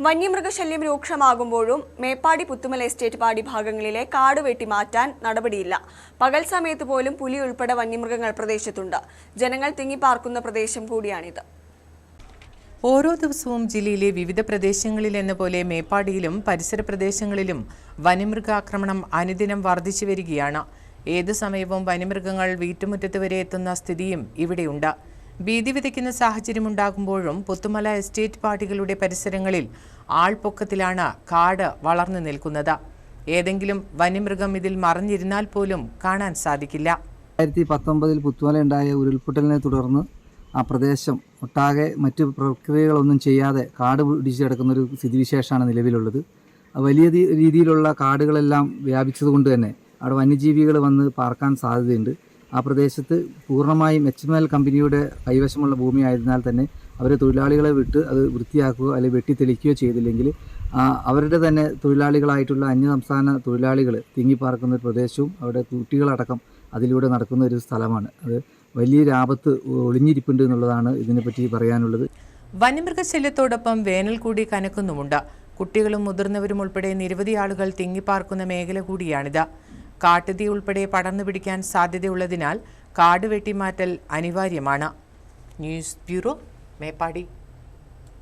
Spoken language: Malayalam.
വന്യമൃഗശല്യം രൂക്ഷമാകുമ്പോഴും മേപ്പാടി പുത്തുമല എസ്റ്റേറ്റ് പാടി ഭാഗങ്ങളിലെ കാട് വെട്ടി മാറ്റാൻ നടപടിയില്ല. പകൽ സമയത്ത് പോലും പുലി ഉൾപ്പെടെ വന്യമൃഗങ്ങൾ പ്രദേശത്തുണ്ട്. ജനങ്ങൾ തിങ്ങിപ്പാർക്കുന്ന പ്രദേശം കൂടിയാണിത്. ഓരോ ദിവസവും ജില്ലയിലെ വിവിധ പ്രദേശങ്ങളിൽ എന്ന പോലെ മേപ്പാടിയിലും പരിസര പ്രദേശങ്ങളിലും വന്യമൃഗാക്രമണം അനുദിനം വർദ്ധിച്ചു വരികയാണ്. ഏതു സമയവും വന്യമൃഗങ്ങൾ വീട്ടുമുറ്റത്ത് വരെ എത്തുന്ന സ്ഥിതിയും ഇവിടെയുണ്ട്. ഭീതി വിതയ്ക്കുന്ന സാഹചര്യമുണ്ടാകുമ്പോഴും പുത്തുമല എസ്റ്റേറ്റ് പാർട്ടികളുടെ പരിസരങ്ങളിൽ ആൾപ്പൊക്കത്തിലാണ് കാട് വളർന്നു നിൽക്കുന്നത്. ഏതെങ്കിലും വന്യമൃഗം ഇതിൽ മറിഞ്ഞിരുന്നാൽ പോലും കാണാൻ സാധിക്കില്ല. രണ്ടായിരത്തി പത്തൊമ്പതിൽ പുത്തുമല ഉണ്ടായ ഉരുൾപൊട്ടലിനെ തുടർന്ന് ആ പ്രദേശം ഒട്ടാകെ മറ്റ് പ്രക്രിയകളൊന്നും ചെയ്യാതെ കാട് പിടിച്ചു കിടക്കുന്ന ഒരു സ്ഥിതിവിശേഷമാണ് നിലവിലുള്ളത്. വലിയ രീതിയിലുള്ള കാടുകളെല്ലാം വ്യാപിച്ചതുകൊണ്ട് തന്നെ അവിടെ വന്യജീവികൾ വന്ന് പാർക്കാൻ സാധ്യതയുണ്ട്. ആ പ്രദേശത്ത് പൂർണമായും എച്ച് എം എൽ കമ്പനിയുടെ കൈവശമുള്ള ഭൂമി ആയതിനാൽ തന്നെ അവരെ തൊഴിലാളികളെ വിട്ട് അത് വൃത്തിയാക്കുകയോ അല്ലെങ്കിൽ വെട്ടിത്തെളിക്കുകയോ ചെയ്തില്ലെങ്കിൽ അവരുടെ തന്നെ തൊഴിലാളികളായിട്ടുള്ള അന്യസംസ്ഥാന തൊഴിലാളികൾ തിങ്ങിപ്പാർക്കുന്ന ഒരു പ്രദേശവും അവിടെ കുട്ടികളടക്കം അതിലൂടെ നടക്കുന്ന ഒരു സ്ഥലമാണ്. അത് വലിയൊരു ആപത്ത് ഒളിഞ്ഞിരിപ്പുണ്ട് എന്നുള്ളതാണ് ഇതിനെപ്പറ്റി പറയാനുള്ളത്. വന്യമൃഗശല്യത്തോടൊപ്പം വേനൽ കൂടി കനക്കുന്നുമുണ്ട്. കുട്ടികളും മുതിർന്നവരും ഉൾപ്പെടെ നിരവധി ആളുകൾ തിങ്ങിപ്പാർക്കുന്ന മേഖല കൂടിയാണിത്. കാട്ടുതീ ഉൾപ്പെടെ പടർന്നു പിടിക്കാൻ സാധ്യതയുള്ളതിനാൽ കാട് വെട്ടിമാറ്റൽ അനിവാര്യമാണ്. News bureau Meppadi.